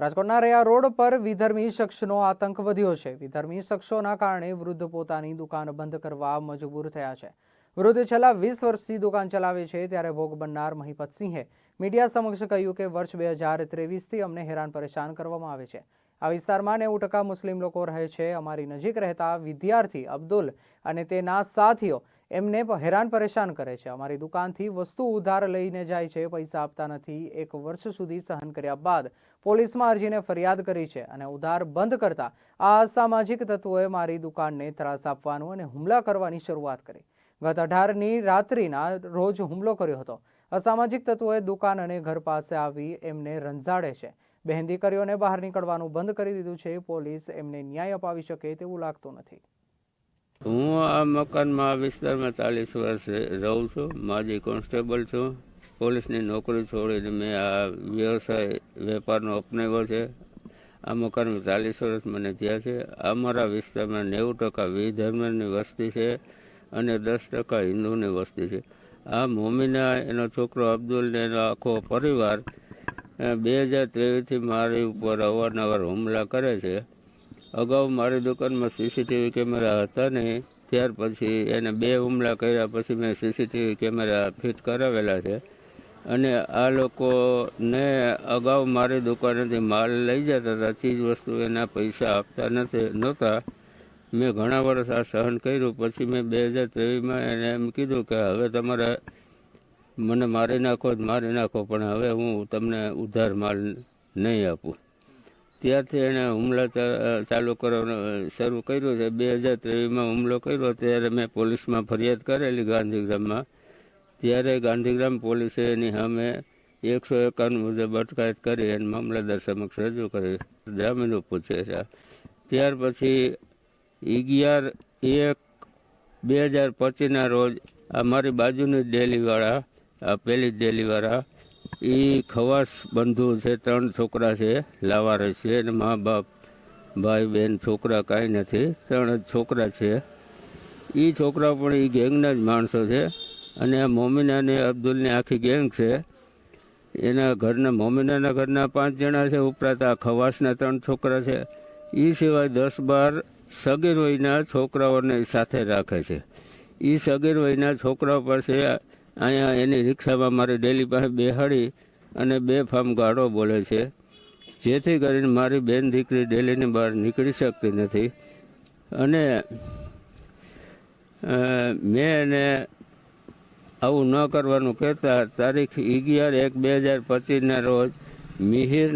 રાજકોટના રહ્યા રોડ પર વિધર્મી શખ્સનો આતંક વધ્યો છે. વિધર્મી શખ્સોના કારણે વૃદ્ધ પોતાની દુકાન બંધ કરવા મજબૂર થયા છે. વૃદ્ધ છેલ્લા વીસ વર્ષથી દુકાન ચલાવે છે ત્યારે ભોગ બનનાર મહિપતસિંહે મીડિયા સમક્ષ કહ્યું કે વર્ષ બે હજાર ત્રેવીસથી અમને હેરાન પરેશાન કરવામાં આવે છે. આ વિસ્તારમાં નેવું ટકા મુસ્લિમ લોકો રહે છે. અમારી નજીક રહેતા વિદ્યાર્થી અબ્દુલ અને તેના સાથીઓ એમને હેરાન પરેશાન કરે છે. અમારી દુકાનથી વસ્તુ ઉધાર લઈને જાય છે. પૈસા આપતા નથી. એક વર્ષ સુધી સહન કર્યા બાદ પોલીસમાં અરજીને ફરિયાદ કરી છે અને ઉધાર બંધ કરતા આ અસામાજિક તત્વોએ મારી દુકાનને ત્રાસ આપવાનું અને હુમલા કરવાની શરૂઆત કરી. ગત અઢારની રાત્રિના રોજ હુમલો કર્યો હતો. અસામાજિક તત્વોએ દુકાન અને ઘર પાસે આવી એમને રંજાડે છે. બહેન દીકરીઓને બહાર નીકળવાનું બંધ કરી દીધું છે. પોલીસ એમને ન્યાય અપાવી શકે તેવું લાગતું નથી. હું આ મકાનમાં આ વિસ્તારમાં ચાલીસ વર્ષ રહું છું. માજી કોન્સ્ટેબલ છું. પોલીસની નોકરી છોડીને મેં આ વ્યવસાય, વેપારનો અપનાવ્યો છે. આ મકાનમાં ચાલીસ વર્ષ મને થયા છે. અમારા વિસ્તારમાં નેવું ટકા વિધર્મની વસ્તી છે અને દસ ટકા હિન્દુની વસ્તી છે. આ મોમીના, એનો છોકરો અબ્દુલ એનો આખો પરિવાર બે હજાર ત્રેવીસથી મારી ઉપર અવારનવાર હુમલા કરે છે. અગાઉ મારી દુકાનમાં સીસીટીવી કેમેરા હતા નહીં ત્યાર પછી એને બે હુમલા કર્યા પછી મેં સીસીટીવી કેમેરા ફિટ કરાવેલા છે. અને આ લોકોને અગાઉ મારી દુકાનેથી માલ લઈ જતા હતા, ચીજ વસ્તુ એના પૈસા આપતા નથી, નહોતા. મેં ઘણા વર્ષ આ સહન કર્યું, પછી મેં બે હજાર ત્રેવીસમાં એને એમ કીધું કે હવે તમારે મને મારી નાખો જ મારી નાખો, પણ હવે હું તમને ઉધાર માલ નહીં આપું. ત્યારથી એણે હુમલા ચાલુ કરવાનો શરૂ કર્યું છે. બે હજાર ત્રેવીસમાં હુમલો કર્યો, ત્યારે મેં પોલીસમાં ફરિયાદ કરેલી ગાંધીગ્રામમાં. ત્યારે ગાંધીગ્રામ પોલીસે એની સામે એકસો એકાવન મુજબ અટકાયત કરી અને મામલતદાર સમક્ષ રજૂ કરી. જામીન છે. ત્યાર પછી અગિયાર એક બે હજાર પચીસના રોજ આ મારી બાજુની ડેલીવાળા, આ પેલી ડેલીવાળા એ ખવાસ બંધુ છે, ત્રણ છોકરા છે, લાવારે છે અને મા બાપ, ભાઈ બહેન છોકરા કાંઈ નથી, ત્રણ જ છોકરા છે. એ છોકરા પણ એ ગેંગના જ માણસો છે અને આ મોમિના ને અબ્દુલની આખી ગેંગ છે. એના ઘરના, મોમિનાના ઘરના પાંચ જણા છે, ઉપરાંત આ ખવાસના ત્રણ છોકરા છે. એ સિવાય દસ બાર સગીર વયના છોકરાઓને સાથે રાખે છે. એ સગીર વયના છોકરાઓ પાસે અહીંયા એની રિક્ષામાં મારી ડેલી પાસે બેહાડી અને બે ફામ ગાળો બોલે છે. જેથી કરીને મારી બેન દીકરી ડેલીની બહાર નીકળી શકતી નથી. અને મેં એને આવું ન કરવાનું કહેતા તારીખ અગિયાર એક બે હજાર પચીસના રોજ મિહિર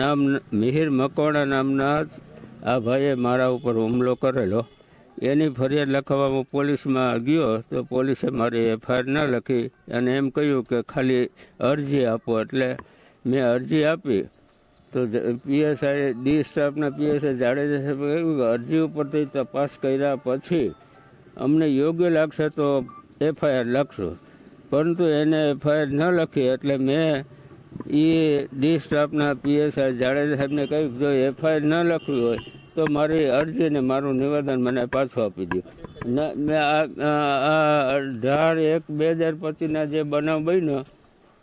નામ મિહિર મકવાણા નામના આ ભાઈએ મારા ઉપર હુમલો કરેલો. એની ફરિયાદ લખવામાં પોલીસમાં ગયો તો પોલીસે મારી એફઆઈઆર ન લખી અને એમ કહ્યું કે ખાલી અરજી આપો એટલે મેં અરજી આપી. તો પીએસઆઈ ડી સ્ટાફના પીએસઆઈ જાડેજા સાહેબે કહ્યું કે અરજી ઉપરથી તપાસ કર્યા પછી અમને યોગ્ય લાગશે તો એફઆઈઆર લખશું. પરંતુ એને એફઆઈઆર ન લખી એટલે મેં એ ડી સ્ટાફના પીએસઆઈ જાડેજા સાહેબને કહ્યું જો એફઆઈઆર ન લખવી હોય તો મારી અરજી ને મારું નિવેદન મને પાછું આપી દો મેં આ અઢાર એક બે હજાર પચીસના જે બનાવ બન્યો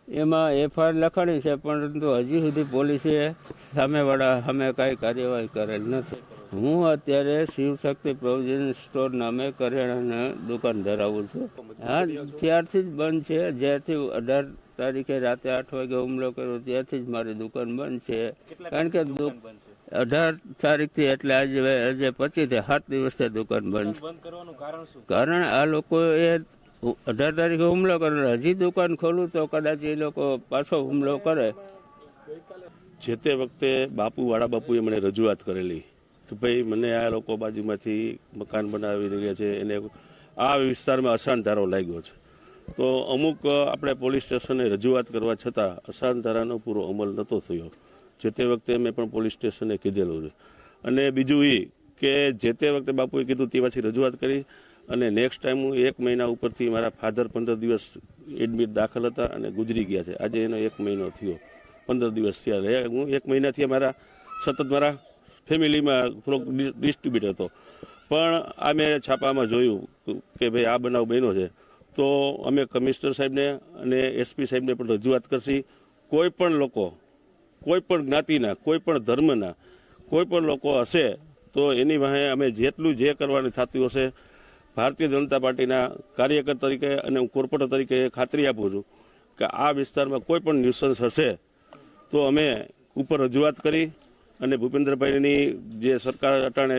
એમાં એફઆઈઆર લખાણી છે પરંતુ હજી સુધી પોલીસે સામેવાળા સામે કાંઈ કાર્યવાહી કરેલ નથી. હું અત્યારે શિવશક્તિ પ્રોવિઝન સ્ટોર નામે કરિયાણાની દુકાન ધરાવું છું. હા ત્યારથી જ બંધ છે. જ્યારથી અઢાર તારીખે રાતે આઠ વાગે હુમલો કર્યો ત્યારથી જ મારી દુકાન બંધ છે. કારણ કે દુ- અઢાર તારીખથી એટલે આજે આજે પચીસ સાત દિવસથી દુકાન બંધ કરવાનું કારણ શું? કારણ આ લોકોએ અઢાર તારીખે હુમલો કરેલો. હજી દુકાન ખોલું તો કદાચ એ લોકો પાછો હુમલો કરે. જે તે વખતે બાપુ વાળા બાપુએ મને રજૂઆત કરેલી કે ભાઈ મને આ લોકો બાજુમાંથી મકાન બનાવી રહ્યા છે. એને આ વિસ્તારમાં અસાનધારો લાગ્યો છે. તો અમુક આપણે પોલીસ સ્ટેશને રજૂઆત કરવા છતાં અસાન ધારાનો પૂરો અમલ નહોતો થયો. જે તે વખતે મેં પણ પોલીસ સ્ટેશને કીધેલું છે. અને બીજું એ કે જે તે વખતે બાપુએ કીધું તે પછી રજૂઆત કરી અને નેક્સ્ટ ટાઈમ હું એક મહિના ઉપરથી મારા ફાધર પંદર દિવસ એડમિટ દાખલ હતા અને ગુજરી ગયા છે. આજે એનો એક મહિનો થયો. પંદર દિવસ થયા રહ્યા. હું એક મહિનાથી મારા સતત મારા ફેમિલીમાં થોડોક ડિસ્ટ્રીબ્યુટ હતો. પણ આ મેં છાપામાં જોયું કે ભાઈ આ બનાવ બન્યો છે. તો અમે કમિશનર સાહેબને અને એસપી સાહેબને પણ રજૂઆત કરશી. કોઈ પણ લોકો કોઈ પણ જ્ઞાતિના કોઈ પણ ધર્મના કોઈ પણ લોકો હશે, તો એની વાહે અમે જેટલું જે કરવાનું થતું હશે, ભારતીય જનતા પાર્ટીના કાર્યકર તરીકે અને હું કોર્પોરેટર તરીકે ખાતરી આપું છું કે આ વિસ્તારમાં કોઈ પણ ન્યુસન્સ હશે, તો અમે ઉપર રજૂઆત કરી અને ભૂપેન્દ્રભાઈની જે સરકાર અટાણે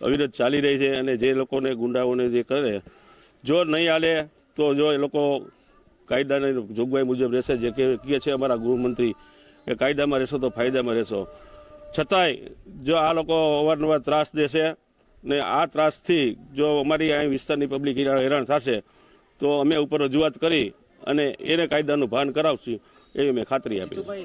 અવિરત ચાલી રહી છે અને જે લોકોને ગુંડાઓને જે કરે, જો નહીં હાલે, તો જો એ લોકો કાયદાની જોગવાઈ મુજબ રહેશે, જે કહે છે અમારા ગૃહમંત્રી કે કાયદામાં રહેશો તો ફાયદામાં રહેશો. છતાંય જો આ લોકો અવારનવાર ત્રાસ દેશે ને આ ત્રાસથી જો અમારી અહીં વિસ્તારની પબ્લિક હેરાન થશે, તો અમે ઉપર રજૂઆત કરી અને એને કાયદાનું ભાન કરાવશું, એવી મેં ખાતરી આપી.